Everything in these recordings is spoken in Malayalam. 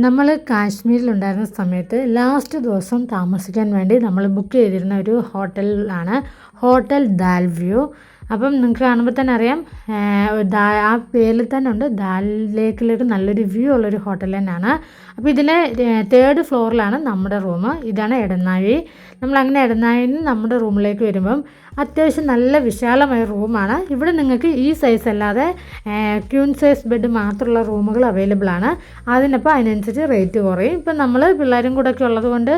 നമ്മൾ കാശ്മീരിലുണ്ടായിരുന്ന സമയത്ത് ലാസ്റ്റ് ദിവസം താമസിക്കാൻ വേണ്ടി നമ്മൾ ബുക്ക് ചെയ്തിരുന്ന ഒരു ഹോട്ടലിലാണ് ഹോട്ടൽ ദാൽ വ്യൂ അപ്പം നിങ്ങൾക്ക് കാണുമ്പോൾ തന്നെ അറിയാം ആ പേരിൽ തന്നെ ഉണ്ട്. ദാൽ ലേക്കിലേക്ക് നല്ലൊരു വ്യൂ ഉള്ളൊരു ഹോട്ടൽ തന്നെയാണ്. അപ്പോൾ ഇതിലെ തേർഡ് ഫ്ലോറിലാണ് നമ്മുടെ റൂം. ഇതാണ് ഇടനാഴി നമ്മൾ അങ്ങനെ നിന്ന് നമ്മുടെ റൂമിലേക്ക് വരുമ്പം അത്യാവശ്യം നല്ല വിശാലമായ റൂമാണ്. ഇവിടെ നിങ്ങൾക്ക് ഈ സൈസ് അല്ലാതെ ക്യൂൺ സൈസ് ബെഡ് മാത്രമുള്ള റൂമുകൾ അവൈലബിൾ ആണ്. അതിനപ്പോൾ അതിനനുസരിച്ച് റേറ്റ് കുറയും. ഇപ്പം നമ്മൾ പിള്ളേരും കൂടെ ഒക്കെ ഉള്ളത് കൊണ്ട്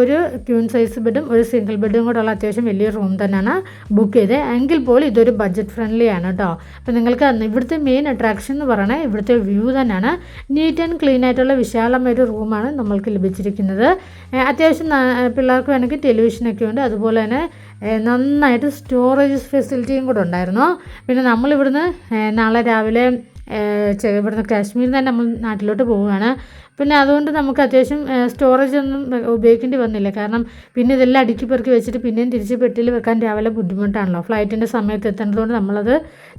ഒരു ക്യൂൺ സൈസ് ബെഡും ഒരു സിംഗിൾ ബെഡും കൂടെ ഉള്ള അത്യാവശ്യം വലിയ റൂം തന്നെയാണ് ബുക്ക് ചെയ്തത്. എങ്കിൽ പോലും ഇതൊരു ബഡ്ജറ്റ് ഫ്രണ്ട്ലി ആണ് കേട്ടോ അപ്പം നിങ്ങൾക്ക് ഇവിടുത്തെ മെയിൻ അട്രാക്ഷൻ എന്ന് പറയുന്നത് ഇവിടുത്തെ വ്യൂ തന്നെയാണ്. നീറ്റ് ആൻഡ് ക്ലീൻ ആയിട്ടുള്ള വിശാലമായ ഒരു റൂമാണ് നമ്മൾക്ക് ലഭിച്ചിരിക്കുന്നത്. അത്യാവശ്യം പിള്ളേർക്ക് വേണമെങ്കിൽ ടെലിവിഷനൊക്കെ ഉണ്ട്. അതുപോലെ തന്നെ നന്നായിട്ട് സ്റ്റോറേജ് ഫെസിലിറ്റിയും കൂടെ ഉണ്ടായിരുന്നു. പിന്നെ നമ്മളിവിടുന്ന് നാളെ രാവിലെ ഇവിടുന്ന് കാശ്മീരിൽ നിന്ന് തന്നെ നമ്മൾ നാട്ടിലോട്ട് പോവുകയാണ്. പിന്നെ അതുകൊണ്ട് നമുക്ക് അത്യാവശ്യം സ്റ്റോറേജ് ഒന്നും ഉപയോഗിക്കേണ്ടി വന്നില്ല. കാരണം പിന്നെ ഇതെല്ലാം അടുക്കി പെറുക്കി വെച്ചിട്ട് പിന്നെയും തിരിച്ച് പെട്ടിയിൽ വെക്കാൻ രാവിലെ ബുദ്ധിമുട്ടാണല്ലോ. ഫ്ലൈറ്റിന്റെ സമയത്ത് എത്തേണ്ടതുകൊണ്ട് നമ്മളത്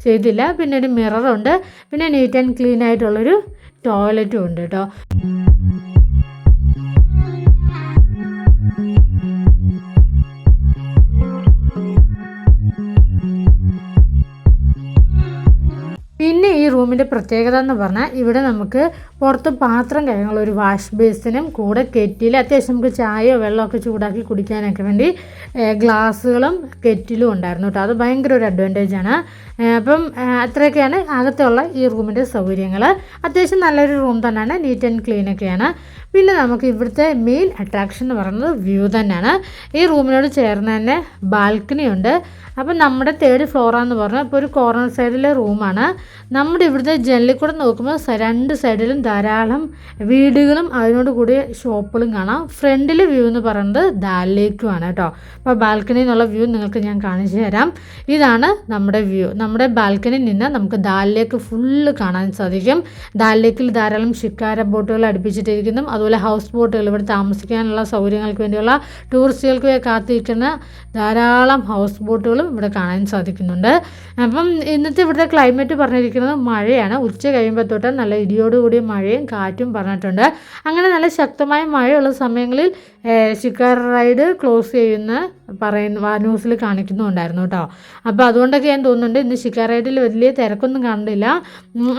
ചെയ്തില്ല. പിന്നെ ഒരു മിററുണ്ട് പിന്നെ നീറ്റ് ആൻഡ് ക്ലീൻ ആയിട്ടുള്ളൊരു ടോയ്ലറ്റും ഉണ്ട് കേട്ടോ. പിന്നെ ഈ റൂമിന്റെ പ്രത്യേകത എന്ന് പറഞ്ഞാൽ ഇവിടെ നമുക്ക് പുറത്ത് പാത്രം കഴുകാനുള്ള ഒരു വാഷ് ബേസിനും കൂടെ കെറ്റിൽ അത്യാവശ്യം നമുക്ക് ചായയോ വെള്ളമൊക്കെ ചൂടാക്കി കുടിക്കാനൊക്കെ വേണ്ടി ഗ്ലാസ്സുകളും കെറ്റിലും ഉണ്ടായിരുന്നു കേട്ടോ. അത് ഭയങ്കര ഒരു അഡ്വാന്റേജ് ആണ്. അപ്പം അത്രയൊക്കെയാണ് അകത്തുള്ള ഈ റൂമിന്റെ സൗകര്യങ്ങൾ അത്യാവശ്യം നല്ലൊരു റൂം തന്നെയാണ് നീറ്റ് ആൻഡ് ക്ലീൻ ഒക്കെയാണ്. പിന്നെ നമുക്ക് ഇവിടുത്തെ മെയിൻ അട്രാക്ഷൻ എന്ന് പറയുന്നത് വ്യൂ തന്നെയാണ്. ഈ റൂമിനോട് ചേർന്ന് തന്നെ ബാൽക്കണി ഉണ്ട്. അപ്പം നമ്മുടെ തേർഡ് ഫ്ലോറാന്ന് പറഞ്ഞാൽ ഇപ്പോൾ ഒരു കോർണർ സൈഡിലെ റൂമാണ് നമ്മുടെ ഇവിടുത്തെ ജനലിൽ കൂടെ നോക്കുമ്പോൾ രണ്ട് സൈഡിലും ധാരാളം വീടുകളും അതിനോട് കൂടിയ ഷോപ്പുകളും കാണാം. ഫ്രണ്ടിൽ വ്യൂ എന്ന് പറയുന്നത് ദാലിലേക്കുമാണ് കേട്ടോ. അപ്പോൾ ബാൽക്കണി നിന്നുള്ള വ്യൂ നിങ്ങൾക്ക് ഞാൻ കാണിച്ചു തരാം. ഇതാണ് നമ്മുടെ വ്യൂ നമ്മുടെ ബാൽക്കണിയിൽ നിന്ന് നമുക്ക് ദാലിലേക്ക് ലേക്ക് ഫുള്ള് കാണാൻ സാധിക്കും. ദാലിലേക്കിൽ ധാരാളം ഷിക്കാര ബോട്ടുകൾ അടുപ്പിച്ചിട്ടിരിക്കുന്നു. അതുപോലെ ഹൗസ് ബോട്ടുകൾ ഇവിടെ താമസിക്കാനുള്ള സൗകര്യങ്ങൾക്ക് വേണ്ടിയുള്ള ടൂറിസ്റ്റുകൾക്ക് കാത്തിരിക്കുന്ന ധാരാളം ഹൗസ് ബോട്ടുകളും ഇവിടെ കാണാൻ സാധിക്കുന്നുണ്ട്. അപ്പം ഇന്നത്തെ ഇവിടുത്തെ ക്ലൈമറ്റ് പറഞ്ഞിരിക്കുന്നത് മഴയാണ്. ഉച്ച കഴിയുമ്പോൾ തൊട്ട് നല്ല ഇടിയോടുകൂടിയ മഴയും കാറ്റും പറഞ്ഞിട്ടുണ്ട്. അങ്ങനെ നല്ല ശക്തമായ മഴയുള്ള സമയങ്ങളിൽ ഷിക്കാർ റൈഡ് ക്ലോസ് ചെയ്യുന്ന പറയുന്ന ന്യൂസിൽ കാണിക്കുന്നുണ്ടായിരുന്നു കേട്ടോ. അപ്പോൾ അതുകൊണ്ടൊക്കെ ഞാൻ തോന്നുന്നുണ്ട് ഇന്ന് ഷിക്കാർ റൈഡിൽ വലിയ തിരക്കൊന്നും കണ്ടില്ല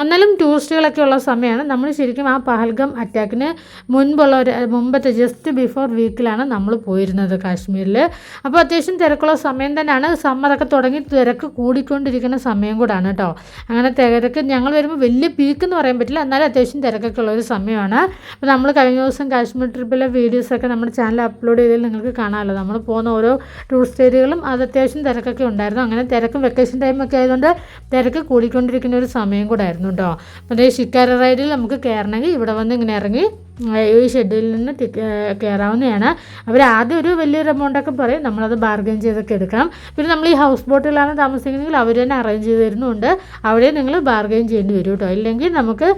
എന്നാലും ടൂറിസ്റ്റുകളൊക്കെ ഉള്ള സമയമാണ് നമ്മൾ ശരിക്കും ആ പഹൽഗം അറ്റാക്കിന് മുൻപുള്ള ഒരു മുമ്പത്തെ ജസ്റ്റ് ബിഫോർ വീക്കിലാണ് നമ്മൾ പോയിരുന്നത് കാശ്മീരിൽ അപ്പോൾ അത്യാവശ്യം തിരക്കുള്ള സമയം തന്നെയാണ്. സമ്മറൊക്കെ തുടങ്ങി തിരക്ക് കൂടിക്കൊണ്ടിരിക്കുന്ന സമയം കൂടാണ് കേട്ടോ. അങ്ങനെ തിരക്ക് ഞങ്ങൾ വരുമ്പോൾ വലിയ പീക്ക് എന്ന് പറയാൻ പറ്റില്ല. എന്നാലും അത്യാവശ്യം തിരക്കൊക്കെ ഉള്ള ഒരു സമയമാണ്. അപ്പോൾ നമ്മൾ കഴിഞ്ഞ ദിവസം കാശ്മീർ ട്രിപ്പിലെ വീഡിയോസൊക്കെ നമ്മുടെ ചാനൽ അപ്ലോഡ് ചെയ്തതിൽ നിങ്ങൾക്ക് കാണാമല്ലോ. നമ്മൾ പോകുന്ന ഓരോ ടൂറിസ്റ്റ് ഏരിയകളും അത് അത്യാവശ്യം തിരക്കൊക്കെ ഉണ്ടായിരുന്നു. അങ്ങനെ തിരക്കും വെക്കേഷൻ ടൈമൊക്കെ ആയതുകൊണ്ട് തിരക്ക് കൂടിക്കൊണ്ടിരിക്കുന്ന ഒരു സമയം കൂടെ ആയിരുന്നു കേട്ടോ അപ്പോൾ അതേ ഷിക്കാര റൈഡിൽ നമുക്ക് കയറണമെങ്കിൽ ഇവിടെ വന്ന് ഇങ്ങനെ ഇറങ്ങി ഈ ഷെഡിൽ നിന്ന് കയറാവുന്നതാണ് അവർ ആദ്യം ഒരു വലിയൊരു എമൗണ്ടൊക്കെ പറയും. നമ്മളത് ബാർഗൈൻ ചെയ്തൊക്കെ എടുക്കണം. പിന്നെ നമ്മൾ ഈ ഹൗസ് ബോട്ടിലാണ് താമസിക്കുന്നതെങ്കിൽ അവർ തന്നെ അറേഞ്ച് ചെയ്ത് തരുന്നുണ്ട്. അവിടെ നിങ്ങൾ ബാർഗൈൻ ചെയ്യേണ്ടി വരും കേട്ടോ. ഇല്ലെങ്കിൽ നമുക്ക്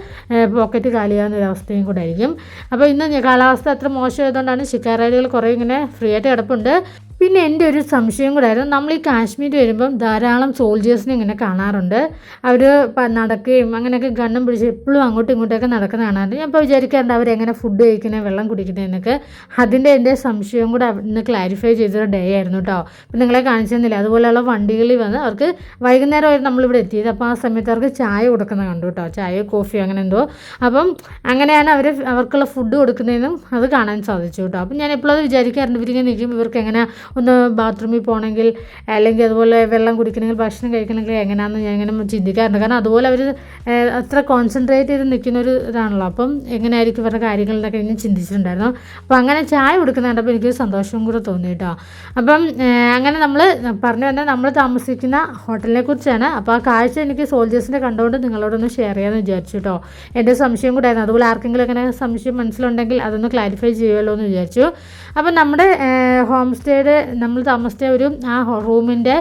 പോക്കറ്റ് കാലിയാവുന്ന ഒരു അവസ്ഥയും കൂടെ ആയിരിക്കും. അപ്പോൾ ഇന്ന് കാലാവസ്ഥ അത്ര മോശമായതുകൊണ്ടാണ് ശിക്കാരൈഡുകൾ കുറേ ഇങ്ങനെ ഫ്രീ ആയിട്ട് കിടപ്പുണ്ട്. പിന്നെ എന്റെ ഒരു സംശയം കൂടെ ആയിരുന്നു. നമ്മൾ ഈ കാശ്മീർ വരുമ്പം ധാരാളം സോൾജേഴ്സിനെ ഇങ്ങനെ കാണാറുണ്ട്. അവർ നടക്കുകയും അങ്ങനെയൊക്കെ ഗണ്ണും പിടിച്ച് എപ്പോഴും അങ്ങോട്ടും ഇങ്ങോട്ടൊക്കെ നടക്കുന്ന കാണാറുണ്ട്. ഞാൻ ഇപ്പോൾ വിചാരിക്കാറുണ്ട് അവരെങ്ങനെ ഫുഡ് കഴിക്കുന്നത് വെള്ളം കുടിക്കുന്നതെന്നൊക്കെ അതിന്റെ എന്റെ സംശയം കൂടെ ഇന്ന് ക്ലാരിഫൈ ചെയ്തൊരു ഡേ ആയിരുന്നു കേട്ടോ അപ്പം നിങ്ങളെ കാണിച്ചെന്നില്ല അതുപോലെയുള്ള വണ്ടികളിൽ വന്ന് അവർക്ക് വൈകുന്നേരമായിരുന്നു നമ്മളിവിടെ എത്തിയത്. അപ്പോൾ ആ സമയത്ത് അവർക്ക് ചായ കൊടുക്കുന്നത് കണ്ടു കേട്ടോ ചായ കോഫി അങ്ങനെ എന്തോ. അപ്പം അങ്ങനെയാണ് അവർ അവർക്കുള്ള ഫുഡ് കൊടുക്കുന്നതെന്നും അത് കാണാൻ സാധിച്ചു കേട്ടോ അപ്പം ഞാൻ എപ്പോഴും അത് വിചാരിക്കാറുണ്ട്. ഇവരിങ്ങനെ നിൽക്കും. ഇവർക്ക് എങ്ങനെ ഒന്ന് ബാത്റൂമിൽ പോകണമെങ്കിൽ അല്ലെങ്കിൽ അതുപോലെ വെള്ളം കുടിക്കണമെങ്കിൽ ഭക്ഷണം കഴിക്കണമെങ്കിൽ എങ്ങനെയാണെന്ന് ഞാൻ ഇങ്ങനെ ചിന്തിക്കാറുണ്ട്. കാരണം അതുപോലെ അവർ അത്ര കോൺസെൻട്രേറ്റ് ചെയ്ത് നിൽക്കുന്ന ഒരു ഇതാണല്ലോ. അപ്പം എങ്ങനെയായിരിക്കും ഇവരുടെ എന്നൊക്കെ ഞാൻ ചിന്തിച്ചിട്ടുണ്ടായിരുന്നു. അപ്പോൾ അങ്ങനെ ചായ കൊടുക്കുന്ന കണ്ടപ്പോൾ എനിക്ക് സന്തോഷവും കൂടെ തോന്നി കേട്ടോ. അപ്പം അങ്ങനെ നമ്മൾ പറഞ്ഞു വന്നാൽ നമ്മൾ താമസിക്കുന്ന ഹോട്ടലിനെ കുറിച്ചാണ്. അപ്പോൾ ആ കാഴ്ച എനിക്ക് സോൾജേഴ്സിന്റെ കണ്ടുകൊണ്ട് നിങ്ങളോടൊന്ന് ഷെയർ ചെയ്യാമെന്ന് വിചാരിച്ചു കേട്ടോ. എന്റെ സംശയം കൂടെ ആയിരുന്നു. അതുപോലെ ആർക്കെങ്കിലും അങ്ങനെ സംശയം മനസ്സിലുണ്ടെങ്കിൽ അതൊന്ന് ക്ലാരിഫൈ ചെയ്യുമല്ലോ എന്ന് വിചാരിച്ചു. അപ്പം നമ്മുടെ ഹോം സ്റ്റേയുടെ നമ്മൾ താമസിച്ച ഒരു ആ റൂമിന്റെ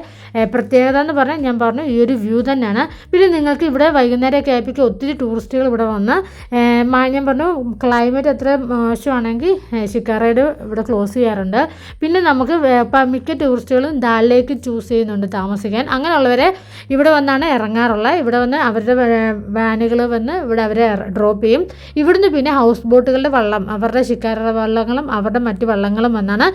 പ്രത്യേകത എന്ന് പറഞ്ഞാൽ ഞാൻ പറഞ്ഞു ഈ ഒരു വ്യൂ തന്നെയാണ്. പിന്നെ നിങ്ങൾക്ക് ഇവിടെ വൈകുന്നേരമൊക്കെ ആയപ്പോഴേക്കും ഒത്തിരി ടൂറിസ്റ്റുകൾ ഇവിടെ വന്ന് ഞാൻ പറഞ്ഞു ക്ലൈമറ്റ് എത്ര മോശമാണെങ്കിൽ ഷിക്കാറൈഡ് ഇവിടെ ക്ലോസ് ചെയ്യാറുണ്ട്. പിന്നെ നമുക്ക് മിക്ക ടൂറിസ്റ്റുകളും ദാലിലേക്ക് ചൂസ് ചെയ്യുന്നുണ്ട് താമസിക്കാൻ. അങ്ങനെയുള്ളവരെ ഇവിടെ വന്നാണ് ഇറങ്ങാറുള്ളത്. ഇവിടെ വന്ന് അവരുടെ വാനുകൾ വന്ന് ഇവിടെ അവരെ ഡ്രോപ്പ് ചെയ്യും. ഇവിടുന്ന് പിന്നെ ഹൗസ് ബോട്ടുകളുടെ വള്ളം അവരുടെ ഷിക്കാറ വള്ളങ്ങളും അവരുടെ മറ്റ് വള്ളങ്ങളും വന്നാണ്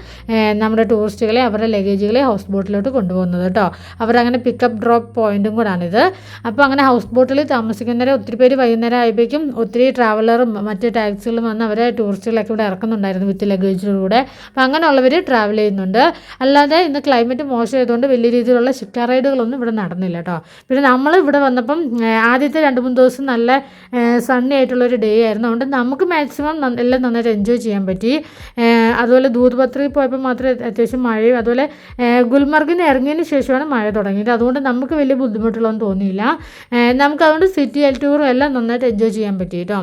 നമ്മുടെ ടൂറിസ്റ്റുകളെ അവരുടെ ലഗേജുകളെ ഹൗസ് ബോട്ടിലോട്ട് കൊണ്ടുപോകുന്നത് കേട്ടോ അവരങ്ങനെ പിക്കപ്പ് ഡ്രോപ്പ് പോയിന്റും കൂടാണിത്. അപ്പോൾ അങ്ങനെ ഹൗസ് ബോട്ടിൽ താമസിക്കുന്നവരെ ഒത്തിരി പേര് വൈകുന്നേരം ആയപ്പോഴേക്കും ഒത്തിരി ട്രാവലറും മറ്റ് ടാക്സികളും വന്ന് അവരെ ടൂറിസ്റ്റുകളൊക്കെ ഇവിടെ ഇറക്കുന്നുണ്ടായിരുന്നു വിത്ത് ലഗേജിലൂടെ അപ്പോൾ അങ്ങനെയുള്ളവർ ട്രാവൽ ചെയ്യുന്നുണ്ട്. അല്ലാതെ ഇന്ന് ക്ലൈമറ്റ് മോശമായതുകൊണ്ട് വലിയ രീതിയിലുള്ള ഷിക്കാർ റൈഡുകളൊന്നും ഇവിടെ നടന്നില്ല കേട്ടോ പിന്നെ നമ്മൾ ഇവിടെ വന്നപ്പം ആദ്യത്തെ രണ്ട് മൂന്ന് ദിവസം നല്ല സണ്ണി ആയിട്ടുള്ളൊരു ഡേ ആയിരുന്നു. അതുകൊണ്ട് നമുക്ക് മാക്സിമം എല്ലാം നന്നായിട്ട് എൻജോയ് ചെയ്യാൻ പറ്റി. അതുപോലെ ദൂത്പത്രി പോയപ്പോൾ മാത്രമേ അത്യാവശ്യം മഴയും അതുപോലെ ഗുൽമർഗിന് ഇറങ്ങിയതിന് ശേഷമാണ് മഴ തുടങ്ങിയത്. അതുകൊണ്ട് നമുക്ക് വലിയ ബുദ്ധിമുട്ടുകളൊന്നും തോന്നിയില്ല. നമുക്ക് അതുകൊണ്ട് സിറ്റി ടൂറും എല്ലാം നന്നായിട്ട് എൻജോയ് ചെയ്യാൻ പറ്റി കേട്ടോ.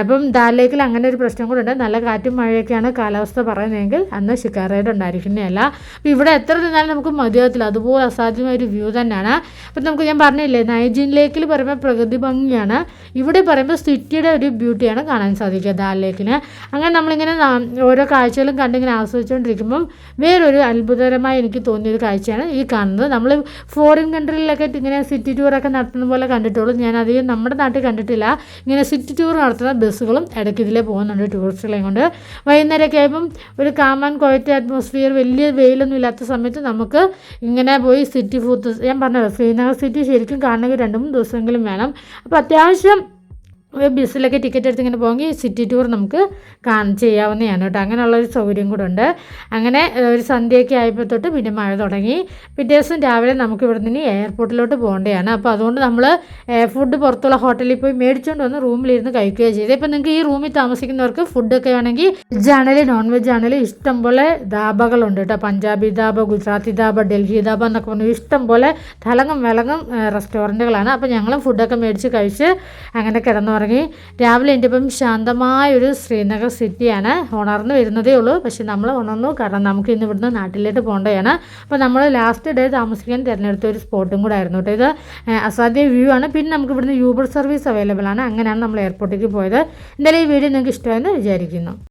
അപ്പം ദാലേക്കിൽ അങ്ങനെ ഒരു പ്രശ്നം കൂടെ ഉണ്ട്. നല്ല കാറ്റും മഴയൊക്കെയാണ് കാലാവസ്ഥ പറയുന്നതെങ്കിൽ അന്ന് ഷിക്കാർ റൈഡ് ഉണ്ടായിരിക്കുന്നതല്ല. അപ്പോൾ ഇവിടെ എത്ര നിന്നാലും നമുക്ക് മതിയാകത്തില്ല അതുപോലെ അസാധ്യമായ ഒരു വ്യൂ തന്നെയാണ്. അപ്പം നമുക്ക് ഞാൻ പറഞ്ഞില്ലേ നൈജീൻ ലേക്കിൽ പറയുമ്പോൾ പ്രകൃതി ഭംഗിയാണ്. ഇവിടെ പറയുമ്പോൾ സിറ്റിയുടെ ഒരു ബ്യൂട്ടിയാണ് കാണാൻ സാധിക്കുക ദാൽ ലേക്കിന് അങ്ങനെ നമ്മളിങ്ങനെ ഓരോ കാഴ്ചകളും കണ്ടിങ്ങനെ ആസ്വദിച്ചുകൊണ്ടിരിക്കുമ്പം വേറൊരു അത്ഭുതകരമായി എനിക്ക് തോന്നിയൊരു കാഴ്ചയാണ് ഈ കാണുന്നത്. നമ്മൾ ഫോറിൻ കൺട്രിയിലൊക്കെ ഇങ്ങനെ സിറ്റി ടൂറൊക്കെ നടത്തുന്ന പോലെ കണ്ടിട്ടുള്ളൂ. ഞാൻ അധികം നമ്മുടെ നാട്ടിൽ കണ്ടിട്ടില്ല. ഇങ്ങനെ സിറ്റി ടൂർ നടത്തുന്ന ബസ്സുകളും ഇടയ്ക്ക് ഇതിലെ പോകുന്നുണ്ട് ടൂറിസ്റ്റുകളെ കൊണ്ട്. വൈകുന്നേരമൊക്കെ ആയപ്പം ഒരു കാമൻ ക്വയറ്റ് അറ്റ്മോസ്ഫിയർ വലിയ വെയിലൊന്നും ഇല്ലാത്ത സമയത്ത് നമുക്ക് ഇങ്ങനെ പോയി സിറ്റി ഫുഡ് ഞാൻ പറഞ്ഞല്ലോ ശ്രീനഗർ സിറ്റി ശരിക്കും കാണണമെങ്കിൽ രണ്ട് മൂന്ന് ദിവസമെങ്കിലും വേണം. അപ്പോൾ അത്യാവശ്യം ബസ്സിലൊക്കെ ടിക്കറ്റ് എടുത്ത് ഇങ്ങനെ പോകണമെങ്കിൽ സിറ്റി ടൂർ നമുക്ക് കാണാൻ ചെയ്യാവുന്നതാണ് കേട്ടോ. അങ്ങനെയുള്ളൊരു സൗകര്യം കൂടെ ഉണ്ട്. അങ്ങനെ ഒരു സന്ധ്യയൊക്കെ ആയപ്പോൾ തൊട്ട് പിന്നെ മഴ തുടങ്ങി. പിറ്റേ ദിവസം രാവിലെ നമുക്ക് ഇവിടെ നിന്ന് എയർപോർട്ടിലോട്ട് പോകേണ്ടതാണ്. അപ്പോൾ അതുകൊണ്ട് നമ്മൾ ഫുഡ് പുറത്തുള്ള ഹോട്ടലിൽ പോയി മേടിച്ചുകൊണ്ട് വന്ന് റൂമിലിരുന്ന് കഴിക്കുകയാണ് ചെയ്തത് ഇപ്പം നിങ്ങൾക്ക് ഈ റൂമിൽ താമസിക്കുന്നവർക്ക് ഫുഡൊക്കെ ആണെങ്കിൽ വെജ് ആണെങ്കിലും നോൺ വെജ് ആണെങ്കിലും ഇഷ്ടംപോലെ ധാബകളുണ്ട് കേട്ടോ. പഞ്ചാബി ധാബ ഗുജറാത്തി ധാബ ഡൽഹി ധാബ എന്നൊക്കെ പറഞ്ഞു ഇഷ്ടംപോലെ തലങ്ങും വിളങ്ങും റെസ്റ്റോറന്റുകളാണ് അപ്പോൾ ഞങ്ങളും ഫുഡൊക്കെ മേടിച്ച് കഴിച്ച് അങ്ങനെ കിടന്നു ഇറങ്ങി. രാവിലെ എന്റെ ഇപ്പം ശാന്തമായൊരു ശ്രീനഗർ സിറ്റിയാണ് ഉണർന്നു വരുന്നതേ ഉള്ളൂ. പക്ഷെ നമ്മൾ ഉണർന്നു. കാരണം നമുക്ക് ഇന്ന് ഇവിടുന്ന് നാട്ടിലേക്ക് പോകേണ്ടതാണ്. അപ്പോൾ നമ്മൾ ലാസ്റ്റ് ഡേ താമസിക്കാൻ തിരഞ്ഞെടുത്ത ഒരു സ്പോട്ടും കൂടെ ആയിരുന്നു കേട്ടോ ഇത്. അസാധ്യ വ്യൂ ആണ്. പിന്നെ നമുക്ക് ഇവിടുന്ന് യൂബർ സർവീസ് അവൈലബിൾ ആണ്. അങ്ങനെയാണ് നമ്മൾ എയർപോർട്ടിലേക്ക് പോയത്. എന്തായാലും ഈ വീഡിയോ നിങ്ങൾക്ക് ഇഷ്ടമായെന്ന് വിചാരിക്കുന്നു.